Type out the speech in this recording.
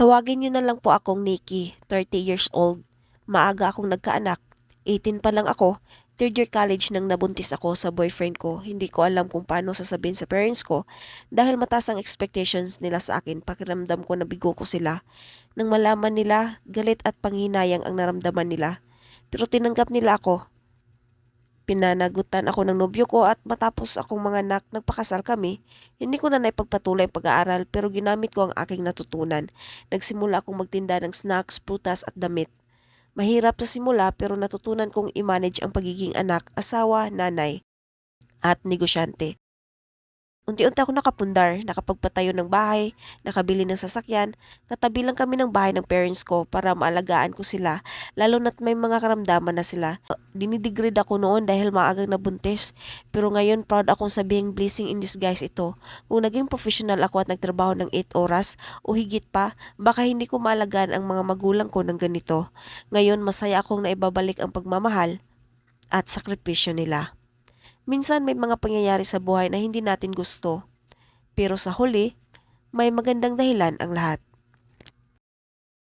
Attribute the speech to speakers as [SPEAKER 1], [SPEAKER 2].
[SPEAKER 1] Tawagin niyo na lang po akong Nikki, 30 years old. Maaga akong nagkaanak. 18 pa lang ako. Third year college nang nabuntis ako sa boyfriend ko. Hindi ko alam kung paano sasabihin sa parents ko dahil mataas ang expectations nila sa akin. Pakiramdam ko na bigo ko sila. Nang malaman nila, galit at panghinayang ang naramdaman nila. Pero tinanggap nila ako. Pinanagutan ako ng nobyo ko at matapos akong mga anak, nagpakasal kami. Hindi ko na naipagpatuloy ang pag-aaral pero ginamit ko ang aking natutunan. Nagsimula akong magtinda ng snacks, prutas at damit. Mahirap sa simula pero natutunan kong i-manage ang pagiging anak, asawa, nanay at negosyante. Unti-unti ako nakapundar, nakapagpatayo ng bahay, nakabili ng sasakyan, katabi lang kami ng bahay ng parents ko para maalagaan ko sila, lalo na't may mga karamdaman na sila. Dinidegrade ako noon dahil maagang nabuntis, pero ngayon proud akong sabihing blessing in disguise ito. Kung naging professional ako at nagtrabaho ng 8 oras o higit pa, baka hindi ko maalagaan ang mga magulang ko ng ganito. Ngayon masaya akong naibabalik ang pagmamahal at sakripisyo nila. Minsan may mga pangyayari sa buhay na hindi natin gusto. Pero sa huli, may magandang dahilan ang lahat.